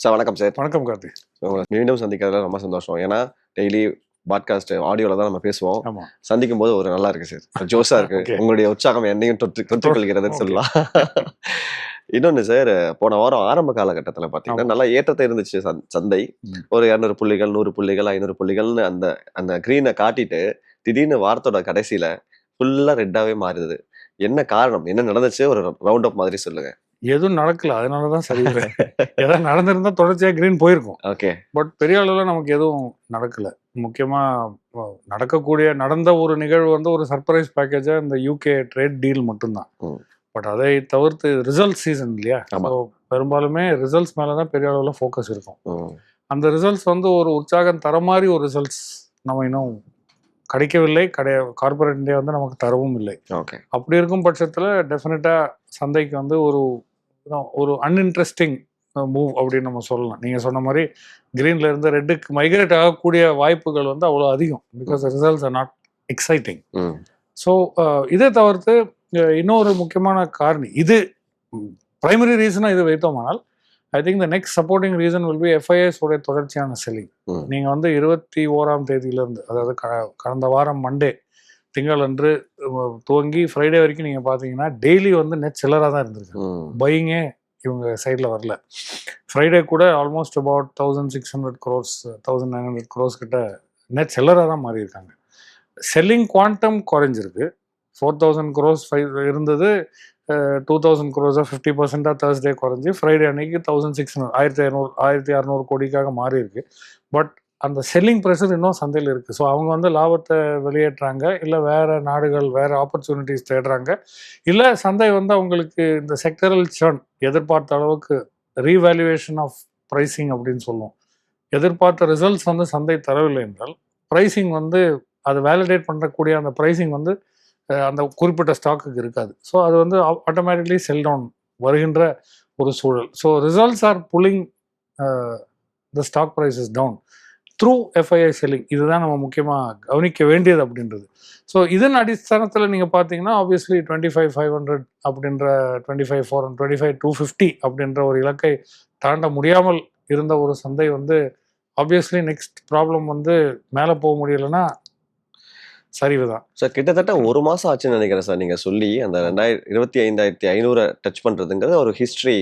Sir வணக்கம் sir. வணக்கம் கார்த்தி உங்களை மீண்டும் சந்திக்கிறதுல ரொம்ப சந்தோஷம். ஏன்னா டெய்லி பாட்காஸ்ட் ஆடியோல தான் நம்ம பேசுவோம். சந்திக்கும் போது ஒரு நல்லா இருக்கு சார். ஜோஸா இருக்கு. உங்களுடைய உற்சாகம் என்னையும் தொற்று தொற்றிக் கொள்கிறதுன்னு. சொல்லலாம். இன்னொன்னு சார் போன வாரம் ஆரம்ப காலகட்டத்துல பாத்தீங்கன்னா ஆமா. நல்லா ஏற்றத்தை இருந்துச்சு சந்- சந்தை. ஒரு இரநூறு புள்ளிகள் நூறு புள்ளிகள் ஐநூறு புள்ளிகள்னு அந்த அந்த கிரீனை காட்டிட்டு திடீர்னு வாரத்தோட கடைசியில ஃபுல்லா ரெட்டாவே மாறுது. என்ன காரணம்? என்ன நடந்துச்சு? ஒரு ரவுண்ட் அப் மாதிரி சொல்லுங்க. எதுவும் நடக்கல. அதனாலதான் சரி ஏதாவது நடந்திருந்தா தொடர்ச்சியா கிரீன் போயிருக்கும். ஓகே பட் பெரிய அளவுல நமக்கு எதுவும் நடக்கல. முக்கியமா அஹ், நடக்கக்கூடிய நடந்த ஒரு நிகழ்வு வந்து ஒரு சர்ப்ரைஸ் பேக்கேஜா இந்த யூகே ட்ரேட் டீல் மட்டும்தான். பட் அதை தவிர்த்து ரிசல்ட் சீசன் இல்லையா? பெரும்பாலுமே ரிசல்ட்ஸ் மேலதான் பெரிய அளவுல ஃபோக்கஸ் இருக்கும். அந்த ரிசல்ட்ஸ் வந்து ஒரு உற்சாகம் தர மாதிரி ஒரு ரிசல்ட்ஸ் நம்ம இன்னும் கிடைக்கவில்லை. கிடை கார்பரேட் இந்தியா வந்து நமக்கு தரவும் இல்லை. ஓகே அப்படி இருக்கும் பட்சத்தில் டெஃபினட்டாக சந்தைக்கு வந்து ஒரு ஒரு அன்இன்ட்ரெஸ்டிங் மூவ் அப்படின்னு நம்ம சொல்லலாம். நீங்கள் சொன்ன மாதிரி greenல இருந்து ரெட்டுக்கு மைக்ரேட் ஆகக்கூடிய வாய்ப்புகள் வந்து அவ்வளோ அதிகம். Because results are not exciting so இதை தவிர்த்து இன்னொரு முக்கியமான காரணி இது பிரைமரி ரீசனாக இது வைத்தோமானால் I think the next supporting reason will be FIs உடைய தொடர்ச்சியான செல்லிங். நீங்கள் வந்து இருபத்தி ஓராம் தேதியிலேருந்து அதாவது க- கடந்த வாரம் மண்டே திங்களன்று துவங்கி ஃப்ரைடே வரைக்கும் நீங்கள் பார்த்தீங்கன்னா டெய்லி வந்து நெட் சில்லராக தான் இருந்திருக்கு. பையிங்கே இவங்க சைடில் வரல. ஃப்ரைடே கூட almost about thousand six hundred crores thousand nine hundred crores கிட்ட நெட் செல்லராக தான் மாறி இருக்காங்க செல்லிங் குவாண்டம் குறைஞ்சிருக்கு. ஃபோர் தௌசண்ட் க்ரோஸ் ஃபைவ் இருந்தது டூ தௌசண்ட் க்ரோஸாக ஃபிஃப்டி பர்சென்ட்டாக தேர்ஸ்டே குறைஞ்சி ஃப்ரைடே அன்னைக்கு தௌசண்ட் சிக்ஸ் ஹண்ட்ரட் ஆயிரத்தி இரநூறு ஆயிரத்தி அறநூறு கோடிக்காக மாறி இருக்கு பட் அந்த செல்லிங் ப்ரெஷர் இன்னும் சந்தையில் இருக்குது ஸோ அவங்க வந்து லாபத்தை வெளியேற்றுறாங்க இல்லை வேறு நாடுகள் வேறு ஆப்பர்ச்சுனிட்டிஸ் தேடுறாங்க. இல்லை சந்தை வந்து அவங்களுக்கு இந்த செக்டரல் சர்ன் எதிர்பார்த்த அளவுக்கு ரீவேல்யூவேஷன் ஆஃப் ப்ரைசிங் அப்படின்னு சொல்லுவோம். எதிர்பார்த்த ரிசல்ட்ஸ் வந்து சந்தை தரவில்லை என்றால் ப்ரைசிங் வந்து அதை வேலிடேட் பண்ணக்கூடிய அந்த ப்ரைசிங் வந்து அந்த குறிப்பிட்ட ஸ்டாக்குக்கு இருக்காது. ஸோ அது வந்து ஆட்டோமேட்டிக்லி செல் டவுன் வருகின்ற ஒரு சூழல். So results are pulling the stock prices down through FII selling இதுதான் நம்ம முக்கியமாக கவனிக்க வேண்டியது அப்படின்றது. ஸோ இதன் அடிஸ்தானத்தில் நீங்கள் பார்த்தீங்கன்னா obviously twenty five five hundred அப்படின்ற twenty five four twenty five two fifty அப்படின்ற ஒரு இலக்கை தாண்ட முடியாமல் இருந்த ஒரு சந்தை வந்து ஆப்வியஸ்லி நெக்ஸ்ட் ப்ராப்ளம் வந்து மேலே போக முடியலைன்னா சரிவு தான் சார் கிட்டத்தட்ட ஒரு மாசம் ஆச்சுன்னு நினைக்கிறேன் சார் நீங்க சொல்லி அந்த ரெண்டாயிரம் இருபத்தி ஐந்தாயிரத்தி ஐநூறு டச் பண்றதுங்கிறது ஒரு ஹிஸ்டரி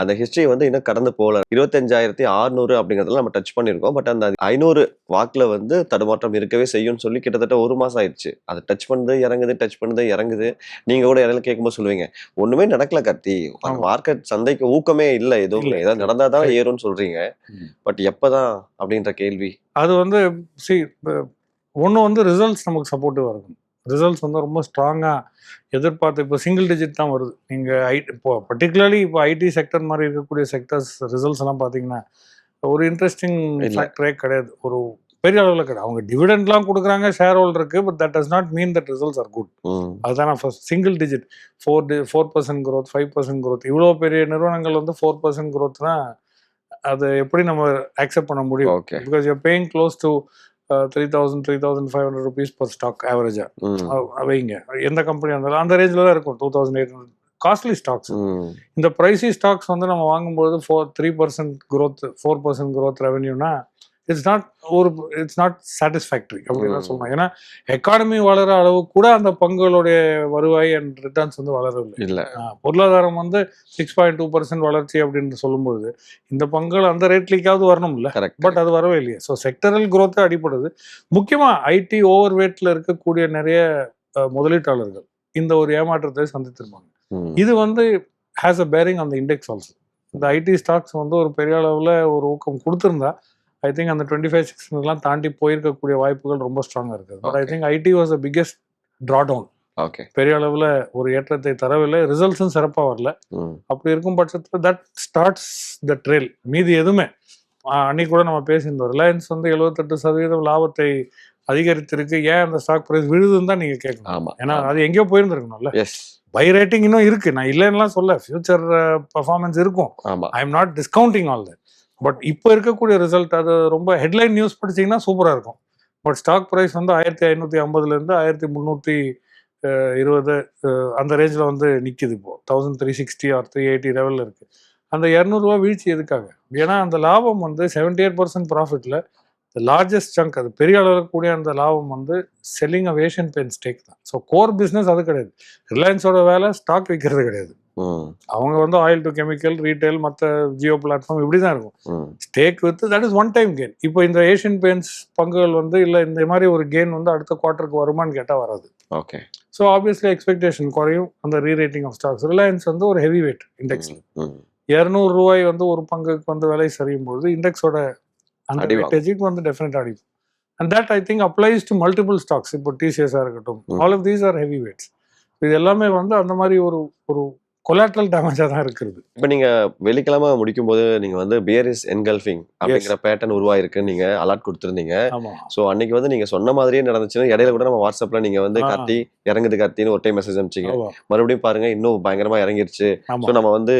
அந்த ஹிஸ்டரி வந்து இன்னும் கடந்து போகல. இருபத்தஞ்சாயிரத்தி அறுநூறு அப்படிங்கறதுல நம்ம டச் பண்ணியிருக்கோம் பட் அந்த ஐநூறு வாக்குல வந்து தடுமாற்றம் இருக்கவே செய்யும்னு சொல்லி கிட்டத்தட்ட ஒரு மாசம் ஆயிடுச்சு. அது டச் பண்ணுது இறங்குது டச் பண்ணுது இறங்குது. நீங்க கூட இடையில கேட்கும்போது சொல்லுவீங்க ஒண்ணுமே நடக்கல கார்த்தி. ஆமா. மார்க்கெட் சந்தைக்கு ஊக்கமே இல்லை. எதுவும் இல்ல. ஏதாவது நடந்தாதான் ஏறும்னு சொல்றீங்க. பட் எப்பதான்? அப்படின்ற கேள்வி. அது வந்து சி ஒன்று வந்து ரிசல்ட்ஸ் நமக்கு சப்போர்ட்டிவாக இருக்கும். ரிசல்ட்ஸ் வந்து ரொம்ப ஸ்ட்ராங்காக எதிர்பார்த்து இப்போ சிங்கிள் டிஜிட் தான் வருது. நீங்கள் ஐ இப்போ பர்டிகுலர்லி இப்போ ஐடி செக்டர் மாதிரி இருக்கக்கூடிய செக்டர்ஸ் ரிசல்ட்ஸ் எல்லாம் பார்த்தீங்கன்னா ஒரு இன்ட்ரெஸ்டிங். ஃபேக்டரே கிடையாது. ஒரு பெரிய அளவில் கிடையாது. அவங்க டிவிடெண்ட்லாம் கொடுக்குறாங்க share ஹோல்டருக்கு but that does not mean that results are good. அதுதான் நான் first single digit four to four percent growth five percent growth இவ்வளோ பெரிய நிறுவனங்கள் வந்து ஃபோர் பர்சன்ட் க்ரோத்னா அது எப்படி நம்ம அக்செப்ட் பண்ண முடியும்? Okay because you're paying close to three thousand three thousand five hundred rupees per stock ஆவரேஜாக. வைங்க. எந்த கம்பெனி இருந்தாலும் அந்த ரேஞ்சில் தான் இருக்கும். Two thousand eight hundred costly stocks. இந்த ப்ரைஸி ஸ்டாக்ஸ் வந்து நம்ம வாங்கும்போது four three percent growth four percent growth ரெவன்யூனா it's not ஒரு இட்ஸ் நாட் சாட்டிஸ்ஃபேக்டரி அப்படின்னு ம். சொல்லலாம் ஏன்னா எக்கானமி வளர அளவு கூட அந்த பங்குகளுடைய வருவாய் அண்ட் ரிட்டர்ன்ஸ் வந்து வளரவில்லை. இல்ல. பொருளாதாரம் வந்து சிக்ஸ் பாயிண்ட் டூ பர்சன்ட் வளர்ச்சி அப்படின்னு சொல்லும்போது இந்த பங்குகள் அந்த ரேட்லிக்காவது வரணும்ல? கரெக்ட் பட் அது வரவே இல்லையே. ஸோ செக்டரல் growth அடிப்படுது முக்கியமாக ஐடி ஓவர் வெயிட்ல இருக்கக்கூடிய நிறைய முதலீட்டாளர்கள் இந்த ஒரு ஏமாற்றத்தை சந்தித்திருப்பாங்க. இது வந்து ஹேஸ் அ பேரிங் அந்த இண்டெக்ஸ் ஆல்சோ இந்த ஐடி ஸ்டாக்ஸ் வந்து ஒரு பெரிய அளவில் ஒரு ஊக்கம் கொடுத்துருந்தா ஐ திங்க் அந்த டுவெண்ட்டி ஃபைவ் சிக்ஸ்லாம் தாண்டி போயிருக்கக்கூடிய வாய்ப்புகள் ரொம்ப ஸ்ட்ராங்காக இருக்குது. But I. Think IT was the biggest draw down okay பெரிய அளவில் ஒரு ஏற்றத்தை தரவில்லை. ரிசல்ட்ஸும் சிறப்பாக வரல. அப்படி இருக்கும் பட்சத்தில் தட் ஸ்டார்ட்ஸ் த ட்ரெயில் மீதி எதுவுமே. அன்னைக்கு கூட நம்ம பேசியிருந்தோம். ரிலையன்ஸ் வந்து எழுபத்தெட்டு சதவீதம் லாபத்தை அதிகரித்திருக்கு. ஏன் அந்த ஸ்டாக் ப்ரைஸ் விழுதுன்னு தான் நீங்கள் கேட்கணும். ஆமா. ஏன்னா அது எங்கேயோ போயிருந்திருக்கணும்ல. எஸ் பை ரேட்டிங் இன்னும் இருக்கு. நான் இல்லைன்னுலாம் சொல்ல. ஃபியூச்சர் பர்ஃபார்மன்ஸ் இருக்கும். I am not discounting all that but இப்போ இருக்கக்கூடிய ரிசல்ட் அது ரொம்ப ஹெட்லைன் நியூஸ் படிச்சீங்கன்னா சூப்பராக இருக்கும். பட் ஸ்டாக் ப்ரைஸ் வந்து ஆயிரத்தி ஐநூற்றி ஐம்பதுலேருந்து ஆயிரத்தி முந்நூற்றி இருபது அந்த ரேஞ்சில் வந்து நிற்கிது இப்போ. Thousand three sixty or three eighty லெவலில் இருக்குது அந்த இரநூறுவா வீழ்ச்சி எதுக்காக? ஏன்னா அந்த லாபம் வந்து செவன்டி எயிட் பர்சன்ட் ப்ராஃபிட்டில் லார்ஜஸ்ட் சங்க் அது பெரிய அளவில் கூடிய அந்த லாபம் வந்து selling of Asian Paint stake தான். ஸோ கோர் பிஸ்னஸ் அது கிடையாது. ரிலையன்ஸோட வேலை ஸ்டாக் விற்கிறது கிடையாது. அவங்க வந்து ஆயில் டு கெமிக்கல் ரீட்டைல் மற்ற ஜியோ பிளாட்ஃபார்ம் இப்படி தான் இருக்கும் stake with that is one time gain இப்போ இந்த ஏஷியன் பெயிண்ட்ஸ் பங்குகள் வந்து இல்லை இந்த மாதிரி ஒரு கெயின் வந்து அடுத்த குவார்ட்டருக்கு வருமான்னு கேட்டால் வராது. ஓகே ஸோ ஆப்வியஸ்லி எக்ஸ்பெக்டேஷன் குறையும். அந்த ரீரேட்டிங் ஆஃப் ஸ்டாக்ஸ் ரிலையன்ஸ் வந்து ஒரு ஹெவி வெயிட் இண்டெக்ஸ் ம், ம். இரநூறு ரூபாய் வந்து ஒரு பங்குக்கு வந்து விலை சரியும் பொழுது இண்டெக்ஸோட அந்த. வெயிட்டேஜுக்கு வந்து டெஃபினட் அடிக்கும் and that I think applies to multiple stocks இப்போ டிசிஎஸ்ஆ இருக்கட்டும். All of these are heavy weights இது எல்லாமே வந்து அந்த மாதிரி ஒரு ஒரு கொலாட்ரல் டேமேஜாக தான் இருக்கிறது. இப்ப நீங்க வெள்ளிக்கிழமை முடிக்கும் போது நீங்க வந்து பியர் இஸ் என்கல்ஃபிங் அப்படிங்கிற பேட்டர்ன் உருவாயிருக்கு. நீங்க அலர்ட் கொடுத்துருந்தீங்க. சோ அன்னைக்கு வந்து நீங்க சொன்ன மாதிரியே நடந்துச்சுன்னா இடையில கூட நம்ம வாட்ஸ்அப்ல நீங்க வந்து ஆ. கார்த்தி இறங்குது கார்த்தின்னு ஒரு டைம் மெசேஜ் அனுப்பிச்சிங்க. மறுபடியும் பாருங்க இன்னும் பயங்கரமா இறங்கிருச்சு. ஸோ நம்ம வந்து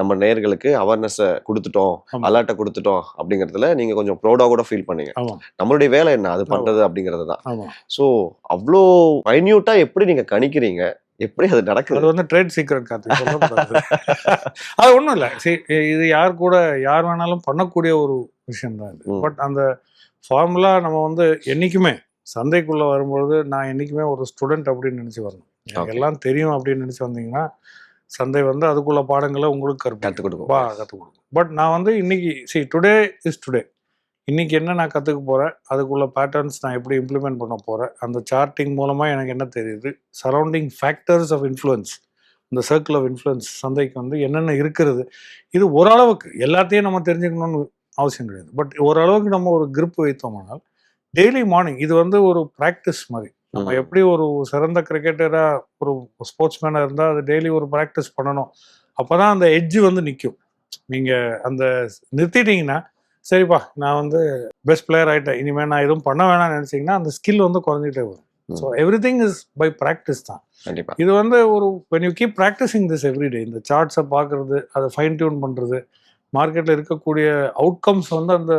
நம்ம நேயர்களுக்கு அவேர்னஸ் கொடுத்துட்டோம். அலர்ட்டை கொடுத்துட்டோம் அப்படிங்கறதுல நீங்க கொஞ்சம் ப்ரௌடா கூட ஃபீல் பண்ணீங்க. நம்மளுடைய வேலை என்ன? அது பண்றது அப்படிங்கிறது தான். ஸோ அவ்வளோ மைன்யூட்டா எப்படி நீங்க கணிக்கிறீங்க? எப்படி அது நடக்குது? அது வந்து ட்ரேட் சீக்ரெட் கார்த்திக் சொல்லக்கூடாது அது ஒன்றும் இல்லை. சரி இது யார் கூட யார் வேணாலும் பண்ணக்கூடிய ஒரு விஷயம் தான் இது. பட் அந்த ஃபார்முலா நம்ம வந்து என்னைக்குமே சந்தைக்குள்ள வரும்பொழுது நான் என்னைக்குமே ஒரு ஸ்டூடெண்ட் அப்படின்னு நினைச்சு வரணும். எனக்கு. எல்லாம் தெரியும் அப்படின்னு நினைச்சு வந்தீங்கன்னா சந்தை வந்து அதுக்குள்ள பாடங்களை உங்களுக்கு கற்றுக் கற்று கொடுக்கும். கற்றுக் கொடுக்கும். பட் நான் வந்து இன்னைக்கு see டுடே இஸ் டுடே இன்னைக்கு என்ன நான் கற்றுக்க போகிறேன் அதுக்குள்ள பேட்டர்ன்ஸ் நான் எப்படி இம்ப்ளிமெண்ட் பண்ண போகிறேன் அந்த சார்ட்டிங் மூலமாக எனக்கு என்ன தெரியுது? சரௌண்டிங் ஃபேக்டர்ஸ் ஆஃப் இன்ஃப்ளூயன்ஸ் இந்த சர்க்கிள் ஆஃப் இன்ஃப்ளூயன்ஸ் சந்தைக்கு வந்து என்னென்ன இருக்கிறது? இது ஓரளவுக்கு எல்லாத்தையும் நம்ம தெரிஞ்சுக்கணும்னு அவசியம் கிடையாது. பட் ஓரளவுக்கு நம்ம ஒரு grip வைத்தோம்னால் டெய்லி மார்னிங் இது வந்து ஒரு ப்ராக்டிஸ் மாதிரி. நம்ம. எப்படி ஒரு சிறந்த கிரிக்கெட்டராக ஒரு ஸ்போர்ட்ஸ்மேனாக இருந்தால் அது டெய்லி ஒரு ப்ராக்டிஸ் பண்ணணும். அப்போ தான் அந்த எட்ஜு வந்து நிற்கும் நீங்கள் அந்த நிறுத்திட்டீங்கன்னா சரிப்பா நான் வந்து பெஸ்ட் பிளேயர் ஆகிட்டேன் இனிமேல் நான் எதுவும் பண்ண வேணாம்னு நினச்சிங்கன்னா அந்த ஸ்கில் வந்து குறைஞ்சிட்டே வரும் so everything is by practice தான். இது வந்து ஒரு when you keep practicing this every day இந்த சார்ட்ஸை பார்க்குறது அதை ஃபைன் டியூன் பண்ணுறது மார்க்கெட்டில் இருக்கக்கூடிய அவுட்கம்ஸ் வந்து அந்த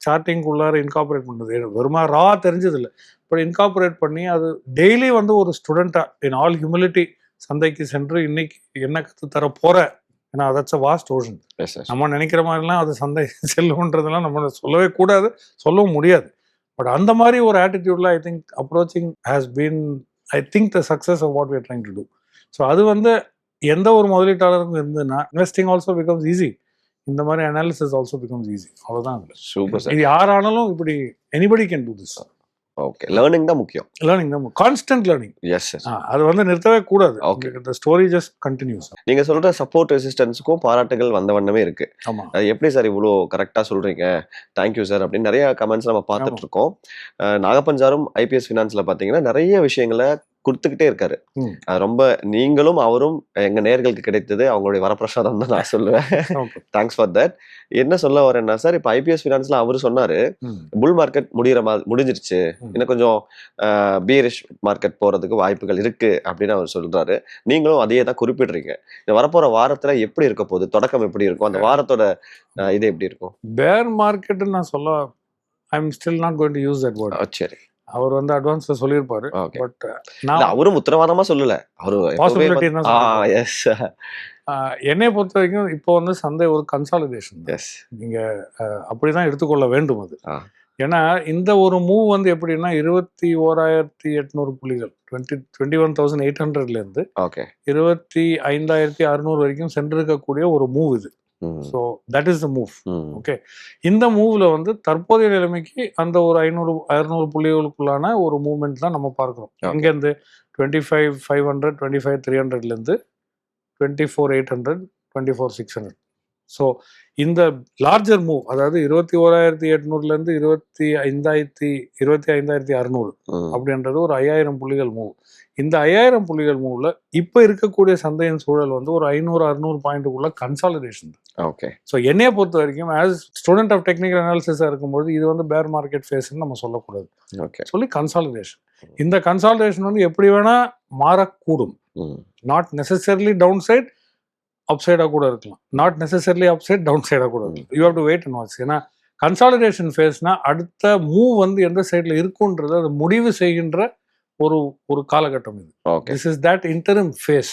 சார்ட்டிங் உள்ளார இன்கார்பரேட் பண்ணுறது வெறுமா ரா தெரிஞ்சதில்லை. பட் இன்கார்பரேட் பண்ணி அது டெய்லி வந்து ஒரு ஸ்டூடெண்ட்டாக இன் ஆல் ஹியூமிலிட்டி சந்தைக்கு சென்று இன்னைக்கு என்ன கற்று தர போற ஏன்னா தட்ஸ் அ வாஸ்ட் ஓஷன் நம்ம நினைக்கிற மாதிரிலாம் அது சந்தை செல்லுன்றதெல்லாம் நம்ம சொல்லவே கூடாது சொல்லவும் முடியாது. பட் அந்த மாதிரி ஒரு ஆட்டிடியூட்ல I think approaching has been I think the success of what are trying to do so அது வந்து எந்த ஒரு முதலீட்டாளருக்கும் இருந்ததுன்னா இன்வெஸ்டிங் ஆல்சோ பிகம்ஸ் ஈஸி இந்த மாதிரி அனாலிசிஸ் ஆல்சோ பிகம்ஸ் ஈஸி அவ்வளோதான். சூப்பர் சார் இது யாரானாலும் இப்படி anybody can do this okay learning தான் முக்கியம். லேர்னிங் தான் கான்ஸ்டன்ட் லேர்னிங் எஸ் அது வந்து நிறுத்தவே கூடாது. Okay. The story just continues நீங்க சொல்ற சப்போர்ட் ரெசிஸ்டன்ஸுக்கும் பாராட்டுகள் வந்த வண்ணமே இருக்கு. ஆமா. எப்படி சார் இவ்வளோ கரெக்டாக சொல்றீங்க? தேங்க்யூ சார் அப்படின்னு நிறைய கமெண்ட்ஸ் நம்ம பார்த்துட்டு இருக்கோம். அஹ் நாகப்பன் சாரும் ஐபிஎஸ் ஃபினான்ஸ்ல பார்த்தீங்கன்னா நிறைய விஷயங்களை கொடுத்துக்கிட்டே இருக்காரு. அது ரொம்ப நீங்களும் அவரும் எங்க நேர்களுக்கு கிடைத்தது அவங்களுடைய வரப்பிரசாதம் தான் நான் சொல்லுவேன். தேங்க்ஸ் ஃபார் தட் என்ன சொல்ல வரேன்னா சார் இப்போ ஐபிஎஸ் ஃபினான்ஸ்ல அவரு சொன்னாரு புல் மார்க்கெட் முடிகிற மாதிரி முடிஞ்சிருச்சு. இன்னும் கொஞ்சம் பீரிஷ் மார்க்கெட் போறதுக்கு வாய்ப்புகள் இருக்கு அப்படின்னு அவர் சொல்றாரு. நீங்களும் அதையே தான் குறிப்பிடுறீங்க. இந்த வரப்போற வாரத்துல எப்படி இருக்க போகுது? தொடக்கம் எப்படி இருக்கும்? அந்த வாரத்தோட இது எப்படி இருக்கும்? பேர் மார்க்கெட்டுன்னு நான் சொல்ல I am still not going to use that word சரி. அவர் வந்து அட்வான்ஸ்ல சொல்லியிருப்பாரு. பட் இல்ல நான் அவரும் உத்தரவாதமா சொல்லல. அவரு என்னை பொறுத்த வரைக்கும் இப்போ வந்து சந்தை ஒரு கன்சாலிடேஷன் நீங்க அப்படிதான் எடுத்துக்கொள்ள வேண்டும் அது. ஏன்னா இந்த ஒரு மூவ் வந்து எப்படின்னா இருபத்தி ஓராயிரத்தி எட்நூறு புள்ளிகள் twenty twenty one thousand eight ஹண்ட்ரட்ல இருந்து ஓகே இருபத்தி ஐந்தாயிரத்தி அறுநூறு வரைக்கும் சென்றிருக்கக்கூடிய ஒரு மூவ் இது. So that is the move okay இந்த மூவ்ல வந்து தற்போதைய நிலைமைக்கு அந்த ஒரு ஐநூறு அறுநூறு புள்ளிகளுக்குள்ளான ஒரு மூவ்மெண்ட் தான் நம்ம பார்க்குறோம். இங்கேருந்து twenty five five hundred twenty five three ஹண்ட்ரட்லேருந்து twenty four eight hundred twenty four six hundred so இந்த லார்ஜர் மூவ் அதாவது இருபத்தி ஓராயிரத்தி எட்நூறுலேருந்து இருபத்தி ஐந்தாயிரத்தி இருபத்தி ஐந்தாயிரத்தி அறுநூறு அப்படின்றது ஒரு ஐயாயிரம் புள்ளிகள் மூவ் இந்த ஐயாயிரம் புள்ளிகள் மூவ்ல இப்போ இருக்கக்கூடிய சந்தையின் சூழல் வந்து ஒரு ஐநூறு அறுநூறு பாயிண்ட்டுக்குள்ள கன்சாலிடேஷன் ஓகே ஸோ என்னைய பொறுத்த வரைக்கும் ஆஸ் ஸ்டூடெண்ட் ஆஃப் டெக்னிக்கல் அனாலிசிஸாக இருக்கும்போது இது வந்து பேர் மார்க்கெட் ஃபேஸ்ன்னு நம்ம சொல்லக்கூடாது. ஓகே சொல்லி கன்சாலிடேஷன் இந்த கன்சாலிடேஷன் வந்து எப்படி வேணா மாறக்கூடும். Not necessarily down side up சைடாக கூட இருக்கலாம். Not necessarily up side down சைடாக கூட இருக்கலாம். You have to wait and watch ஏன்னா கன்சாலிடேஷன் ஃபேஸ்னா அடுத்த மூவ் வந்து எந்த சைடில் இருக்குன்றது அது முடிவு செய்கின்ற ஒரு ஒரு காலகட்டம் இது. Okay this is that interim phase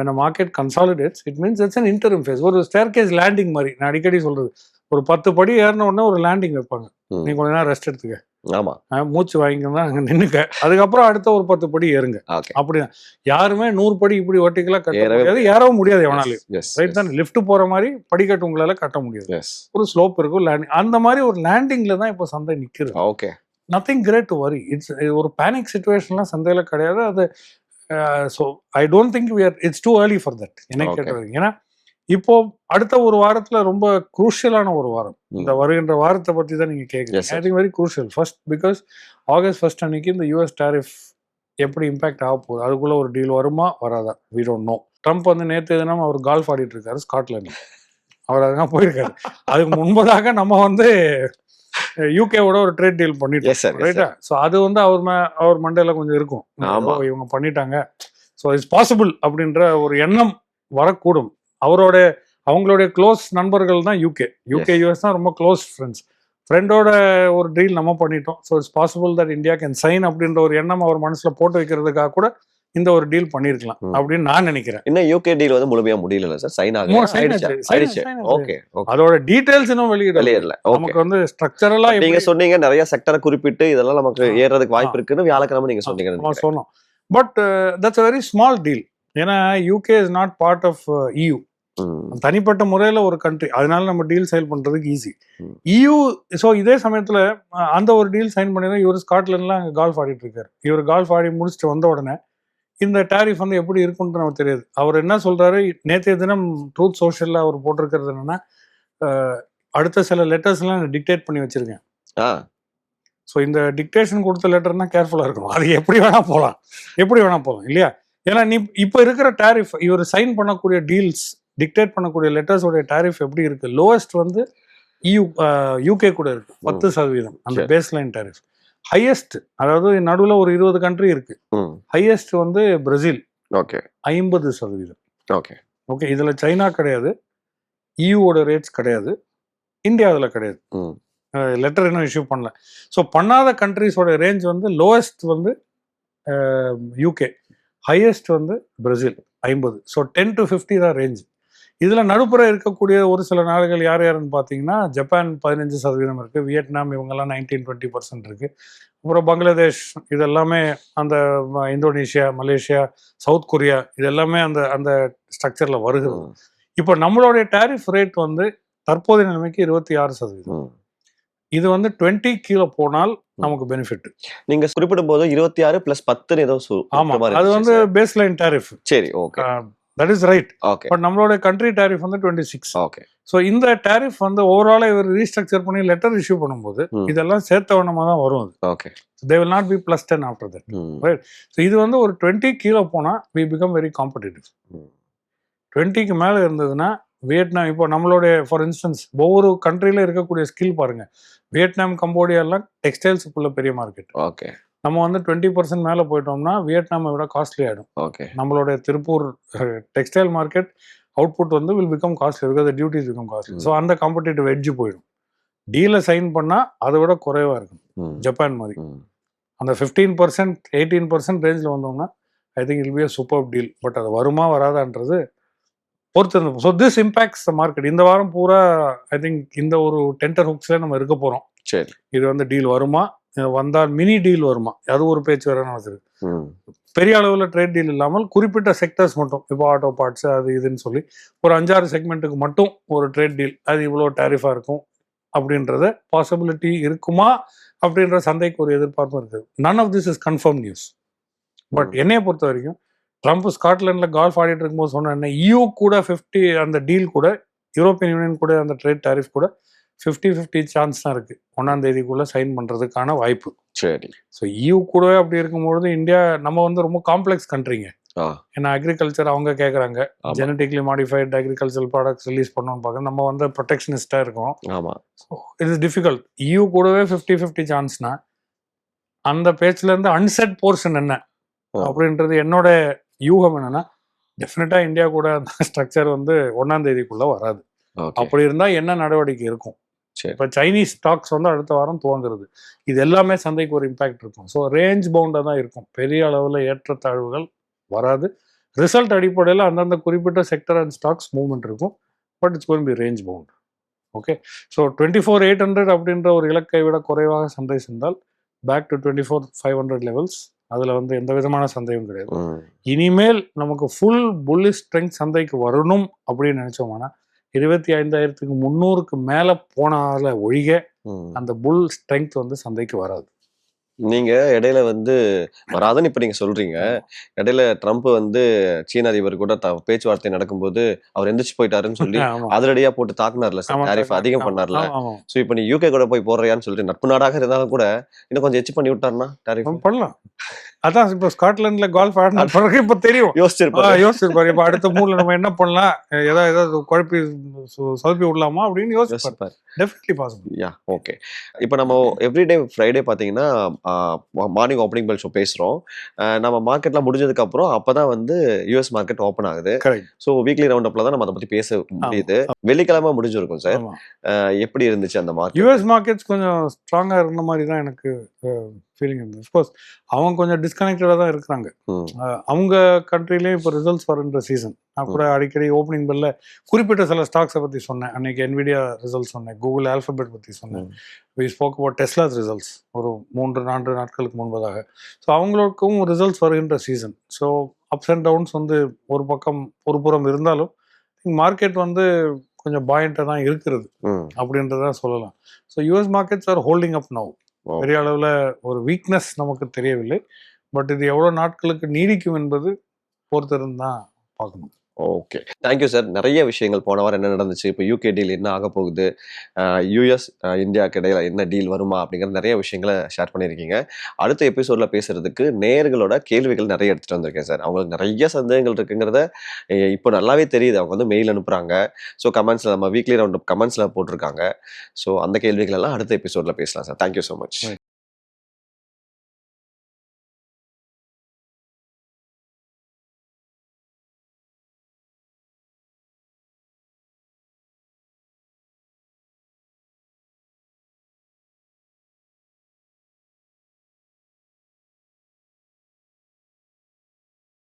when a market consolidates it means it's an interim phase. ஒரு staircase landing மாதிரி. நான் அடிக்கடி சொல்றது. ஒரு பத்து படி ஏறின உடனே ஒரு லேண்டிங் வைப்பாங்க. நீ கொஞ்ச நேரம் ரெஸ்ட் எடுத்துக்க. ஆமா. மூச்சு வாங்கிக்கணும் அங்க நின்னுக்க. அதுக்கப்புறம் அடுத்த ஒரு பத்து படி ஏறுங்க. ஓகே. அப்படிதான். யாருமே நூறு படி இப்படி ஒட்டிக்கெல்லாம் கட்ட முடியாது ஏறவும் முடியாது எவனாலையும் ரைட் தான்? லிஃப்ட் போற மாதிரி படிக்கட்டு உங்களால கட்ட முடியாது. ஒரு ஸ்லோப் இருக்கும் லேண்டிங் அந்த மாதிரி ஒரு லேண்டிங்ல தான் இப்போ சந்தை நிக்குது. Okay nothing great to worry it's ஒரு பேனிக் சுச்சுவேஷன்லாம் சந்தையில கிடையாது. அது so I don't think we are it's too early for that எனக்கு Okay. கேட்ட வரைக்கும் ஏன்னா இப்போ அடுத்த ஒரு வாரத்துல ரொம்ப குரூஷியலான ஒரு வாரம். இந்த வருகின்ற வாரத்தை பத்தி தான் நீங்க கேட்குறீங்க. I think very crucial first because August first அன்னைக்கு இந்த யூஎஸ் டாரிஃப் எப்படி இம்பாக்ட் ஆக போகுது? அதுக்குள்ள ஒரு டீல் வருமா வராதா? வி டோன்ட் நோ ட்ரம்ப் வந்து நேற்று தினம் அவர் கால்ஃப் ஆடிட்டு இருக்காரு ஸ்காட்லாந்து அவர் அதுதான் போயிருக்காரு. அதுக்கு முன்பதாக நம்ம வந்து யூகேவோட ஒரு ட்ரேட் டீல் பண்ணிட்டோம். ரைட்டா ஸோ அது வந்து அவர் அவர் மண்டையில கொஞ்சம் இருக்கும். இவங்க பண்ணிட்டாங்க. ஸோ இட்ஸ் பாசிபிள் அப்படின்ற ஒரு எண்ணம் வரக்கூடும். அவரோட அவங்களுடைய க்ளோஸ் நண்பர்கள் தான் யூகே யூகே யூஎஸ் தான் ரொம்ப க்ளோஸ் ஃப்ரெண்ட்ஸ் ஃப்ரெண்டோட ஒரு டீல் நம்ம பண்ணிட்டோம். So it's possible that India can sign அப்படின்ற ஒரு எண்ணம் அவர் மனசுல போட்டு வைக்கிறதுக்காக கூட இந்த ஒரு டீல் பண்ணியிருக்கலாம் ம். அப்படின்னு நான் நினைக்கிறேன். இன்னும் யூகே டீல் வந்து முழுமையா முடியல சார் சைன் ஆச்சு. ஓகே அதோட டீடைல்ஸ் இன்னும் வெளியிடல. வெளியேறல ஓகே நமக்கு வந்து ஸ்ட்ரக்சரலா நீங்க சொன்னீங்க நிறைய செக்டரை குறிப்பிட்டு இதெல்லாம் நமக்கு. ஏறதுக்கு வாய்ப்பு. இருக்குன்னு வியாழக்கிழமை நீங்க சொன்னீங்க சொன்னோம். But that's very small deal ஏன்னா UK is not part of EU தனிப்பட்ட முறையில் ஒரு கண்ட்ரி அதனால நம்ம டீல் சைன் பண்ணுறதுக்கு ஈஸி. இயூ ஸோ இதே சமயத்தில் அந்த ஒரு டீல் சைன் பண்ணி இவர் ஸ்காட்லாண்டில் அங்கே கால்ஃப் ஆடிட்டு இருக்காரு. இவர் கால்ஃப் ஆடி முடிச்சுட்டு வந்த உடனே இந்த டாரிஃப் வந்து எப்படி இருக்குன்ட்டு நமக்கு தெரியாது. அவர் என்ன சொல்றாரு? நேற்றைய தினம் ட்ரூத் சோஷியலில் அவர் போட்டிருக்கிறது என்னன்னா அடுத்த சில லெட்டர்ஸ்லாம் டிக்டேட் பண்ணி வச்சிருக்கேன். ஸோ இந்த டிக்டேஷன் கொடுத்த லெட்டர்னா கேர்ஃபுல்லாக இருக்கணும். அது எப்படி வேணா போகலாம் எப்படி வேணா போகலாம் இல்லையா? ஏன்னா நீ இப்போ இருக்கிற டாரிஃப் இவர் சைன் பண்ணக்கூடிய டீல்ஸ் டிக்டேட் பண்ணக்கூடிய லெட்டர்ஸோடைய டாரிஃப் எப்படி இருக்கு? லோவஸ்ட் வந்து E இயூ யூகே கூட இருக்கு. பத்து சதவீதம். அந்த. பேஸ் லைன் டாரிஃப் ஹையஸ்ட் அதாவது நடுவில் ஒரு இருபது கண்ட்ரி இருக்கு. ஹையஸ்ட் வந்து பிரேசில். ஓகே. ஐம்பது சதவீதம். ஓகே. ஓகே இதுல சைனா கிடையாது. இயூவோட ரேட்ஸ் கிடையாது. இந்தியா அதில் கிடையாது லெட்டர் இன்னும் இஷ்யூ பண்ணல. ஸோ பண்ணாத கண்ட்ரிஸோட ரேஞ்ச் வந்து லோவஸ்ட் வந்து யூகே ஹையஸ்ட் வந்து பிரேசில். ஐம்பது. ஸோ டென் டு ஃபிஃப்டி தான் ரேஞ்ச் இதில் நடுப்புற இருக்கக்கூடிய ஒரு சில நாடுகள் யார் யாருன்னு பார்த்தீங்கன்னா ஜப்பான் பதினஞ்சு சதவீதம் இருக்குது வியட்நாம் இவங்கெல்லாம் நைன்டீன் டுவெண்ட்டி பர்சன்ட் இருக்குது அப்புறம் பங்களாதேஷ் இது எல்லாமே அந்த இந்தோனேஷியா மலேசியா சவுத் கொரியா இது எல்லாமே அந்த அந்த ஸ்ட்ரக்சரில் வருகிறது. இப்போ நம்மளுடைய டாரிஃப் ரேட் வந்து தற்போதைய நிலைமைக்கு இருபத்தி ஆறு சதவீதம். இது வந்து டுவெண்ட்டி கீழே போனால் நமக்கு பெனிஃபிட் நீங்க குறிப்பிடும் போது இருபத்தி ஆறு பிளஸ் பத்துன்னு ஏதோ ஆமா. அது வந்து பேஸ் லைன் டாரிஃப். சரி okay that is right okay but நம்மளோட கண்ட்ரி டாரிஃப் வந்து டுவெண்ட்டி சிக்ஸ் ஓகே ஸோ இந்த டாரிஃப் வந்து ஓவராலாக இவர் ரீஸ்ட்ரக்சர் பண்ணி லெட்டர் இஷ்யூ பண்ணும்போது ம். இதெல்லாம் சேர்த்தவனமாக தான் வரும் அது. Okay they will not be plus ten after that hmm so இது வந்து ஒரு டுவெண்ட்டி கீழே போனால் வி பிகம் வெரி காம்படிட்டிவ். டுவெண்ட்டிக்கு மேலே இருந்ததுன்னா வியட்நாம் இப்போ நம்மளுடைய ஃபார் இன்ஸ்டன்ஸ் ஒவ்வொரு கண்ட்ரியில் இருக்கக்கூடிய ஸ்கில் பாருங்க. வியட்நாம் கம்போடியா எல்லாம் டெக்ஸ்டைல்ஸுக்குள்ள பெரிய மார்க்கெட் ஓகே நம்ம வந்து டுவெண்ட்டி பர்சன்ட் மேலே போயிட்டோம்னா வியட்நாமை விட காஸ்ட்லி ஆகிடும் ஓகே நம்மளுடைய திருப்பூர் டெக்ஸ்டைல் மார்க்கெட் அவுட்புட் வந்து will become costly because duties become costly. So அந்த காம்படிட்டிவ் எட்ஜ் போயிடும். டீலை சைன் பண்ணால் அதை விட குறைவாக இருக்கும். ஜப்பான் மாதிரி. ம் அந்த ஃபிஃப்டீன் பர்சன்ட் எயிட்டீன் பர்சன்ட் ரேஞ்சில் வந்தோம்னா I think it'll be a super deal but அது வருமா வராதான்றது பொறுத்து so this impacts the market இந்த வாரம் பூரா ஐ திங்க் இந்த ஒரு டென்டர் ஹுக்ஸ்ல நம்ம இருக்க போகிறோம் சரி. இது வந்து டீல் வருமா? வந்தால் மினி டீல் வருமா? அது ஒரு பேச்சு வேற ம். பெரிய அளவில் ட்ரேட் டீல் இல்லாமல் குறிப்பிட்ட செக்டர்ஸ் மட்டும். இப்போ ஆட்டோ பார்ட்ஸ் அது இதுன்னு சொல்லி ஒரு அஞ்சாறு செக்மெண்ட்டுக்கு மட்டும் ஒரு ட்ரேட் டீல் அது இவ்வளோ டேரிஃபாக இருக்கும் அப்படின்றத பாசிபிலிட்டி இருக்குமா? அப்படின்ற சந்தைக்கு ஒரு எதிர்பார்ப்பும் இருக்குது. None of this is confirm news but. என்னைய பொறுத்த வரைக்கும் ட்ரம்ப் ஸ்காட்லாண்டில் கால்ஃப் ஆடிட்டு இருக்கும்போது சொன்ன என்ன யூ கூட ஃபிஃப்டி அந்த டீல் கூட யூரோப்பியன் யூனியன் கூட அந்த ட்ரேட் டாரிஃப் கூட ஃபிஃப்டி ஃபிஃப்டி சான்ஸ் தான் இருக்குது ஒன்றாம் தேதிக்குள்ளே சைன் பண்ணுறதுக்கான வாய்ப்பு. சரி. ஸோ யூ கூடவே அப்படி இருக்கும்பொழுது இந்தியா நம்ம வந்து ரொம்ப காம்ப்ளெக்ஸ் கண்ட்ரிங்க ஏன்னா அக்ரிகல்ச்சர் அவங்க கேட்குறாங்க genetically modified agriculture products release பண்ணணும்னு பார்க்க நம்ம வந்து ப்ரொடெக்ஷனிஸ்டாக இருக்கோம். ஆமா. இட் இஸ் டிஃபிகல்ட் யூ கூடவே ஃபிஃப்டி ஃபிஃப்டி சான்ஸ்னா அந்த பேச்சுல இருந்து அன்செட் போர்ஷன் என்ன. அப்படின்றது என்னோட யூகம் என்னன்னா டெஃபினட்டா இந்தியா கூட அந்த ஸ்ட்ரக்சர் வந்து ஒன்னாம் தேதிக்குள்ள வராது. அப்படி இருந்தா என்ன நடவடிக்கை இருக்கும்? இப்போ சைனீஸ் ஸ்டாக்ஸ் வந்து அடுத்த வாரம் துவங்குறது. இது எல்லாமே சந்தைக்கு ஒரு இம்பாக்ட் இருக்கும். ஸோ ரேஞ்ச் பவுண்டாக தான் இருக்கும். பெரிய அளவில் ஏற்றத்தாழ்வுகள் வராது. ரிசல்ட் அடிப்படையில் அந்தந்த குறிப்பிட்ட செக்டர் அண்ட் ஸ்டாக்ஸ் மூவ்மெண்ட் இருக்கும். But it's going be range bound okay so twenty four eight hundred அப்படின்ற ஒரு இலக்கை விட குறைவாக சந்தை சென்றால் back to twenty four five hundred levels அதில் வந்து எந்த விதமான சந்தேகம் கிடையாது. இனிமேல் நமக்கு ஃபுல் புல்லிஷ் ஸ்ட்ரெங்க் சந்தைக்கு வரணும் அப்படின்னு நினைச்சோம்னா இருபத்தி ஐந்தாயிரத்துக்கு முந்நூறுக்கு மேலே போனால ஒழிக. அந்த புல் ஸ்ட்ரெங்க் வந்து சந்தைக்கு வராது. நீங்க இடையில வந்து வராதுன்னு இப்ப நீங்க சொல்றீங்க. இடையில ட்ரம்ப் வந்து சீன அதிபர் கூட பேச்சுவார்த்தை நடக்கும்போது அவர் எந்திரிச்சு போயிட்டாருன்னு சொல்லி. அதிரடியா போட்டு தாக்குனார்ல டேரிஃப் அதிகம் பண்ணார்ல. சோ இப்போ நீ யூகே கூட போய் போடுறியான்னு சொல்லிட்டு நட்பு நாடாக இருந்தாலும் கூட இன்னும் கொஞ்சம் எச்சு பண்ணி விட்டாருன்னா டேரிஃப் பண்ணலாம். அதான் இப்போ ஸ்காட்லாண்ட்ல கால்ஃப் ஆடின பிறகு இப்போ தெரியும். யோசிச்சிருப்பாரு. யோசிச்சிருப்பாரு. இப்போ அடுத்த மூவ்ல நம்ம என்ன பண்ணலாம்? ஏதாவது ஏதாவது குழப்பி சொதப்பி விடலாமா அப்படின்னு யோசிப்பாரு. டெஃபினெட்லி பாசிபிள் யா ஓகே இப்போ நம்ம எவ்ரிடே ஃப்ரைடே பார்த்தீங்கன்னா மார்னிங் ஓப்பனிங் பெல் ஷோ பேசுகிறோம் நம்ம மார்க்கெட்லாம் முடிஞ்சதுக்கு அப்புறம் அப்பதான் வந்து யூஎஸ் மார்க்கெட் ஓப்பன் ஆகுது. ஸோ வீக்லி ரவுண்ட் அப்ல தான் நம்ம அதை பத்தி பேச முடியுது. வெள்ளிக்கிழமை முடிஞ்சிருக்கும் சார். எப்படி இருந்துச்சு அந்த மார்க்கெட் யூஎஸ் மார்க்கெட்ஸ் கொஞ்சம் ஸ்ட்ராங்கா இருந்த மாதிரி தான் எனக்கு ஃபீலிங் இருந்தது. அஃப்கோர்ஸ் அவங்க கொஞ்சம் டிஸ்கனெக்டடாக தான் இருக்கிறாங்க. அவங்க கண்ட்ரிலேயும் இப்போ ரிசல்ட்ஸ் வருன்ற சீசன் நான் கூட அடிக்கடி ஓப்பனிங் பெல்ல குறிப்பிட்ட சில ஸ்டாக்ஸை பற்றி சொன்னேன். அன்னைக்கு என்விடியா ரிசல்ட்ஸ் சொன்னேன். கூகுள் ஆல்ஃபபெட் பற்றி சொன்னேன். We spoke about Tesla's results ஒரு மூன்று நான்கு நாட்களுக்கு முன்பதாக. ஸோ அவங்களுக்கும் ரிசல்ட்ஸ் வருகின்ற season so ups and downs வந்து ஒரு பக்கம் ஒரு புறம் இருந்தாலும் மார்க்கெட் வந்து கொஞ்சம் பாயிண்ட்டாக தான் இருக்கிறது. அப்படின்றத சொல்லலாம். So US markets are holding up now. பெரிய அளவில் ஒரு வீக்னஸ் நமக்கு தெரியவில்லை. பட் இது எவ்வளோ நாட்களுக்கு நீடிக்கும் என்பது பொறுத்திருந்து தான் பார்க்கணும். ஓகே தேங்க்யூ சார் நிறைய விஷயங்கள் போன வாரம் என்ன நடந்துச்சு? இப்போ யூகே டீல் என்ன ஆக போகுது? யூஎஸ் இந்தியாவுக்கு இடையில என்ன டீல் வருமா? அப்படிங்கிற நிறைய விஷயங்களை ஷேர் பண்ணியிருக்கீங்க. அடுத்த எபிசோடில் பேசுறதுக்கு நேர்களோட கேள்விகள் நிறைய எடுத்துகிட்டு வந்திருக்கேன் சார் அவங்களுக்கு நிறைய சந்தேகங்கள் இருக்குங்கிறத இப்போ நல்லாவே தெரியுது. அவங்க வந்து மெயில் அனுப்புகிறாங்க ஸோ கமெண்ட்ஸில் நம்ம வீக்லி ரவுண்ட் கமெண்ட்ஸில் போட்டிருக்காங்க. ஸோ அந்த கேள்விகள் எல்லாம் அடுத்த எபிசோடில் பேசலாம் சார் தேங்க்யூ ஸோ மச்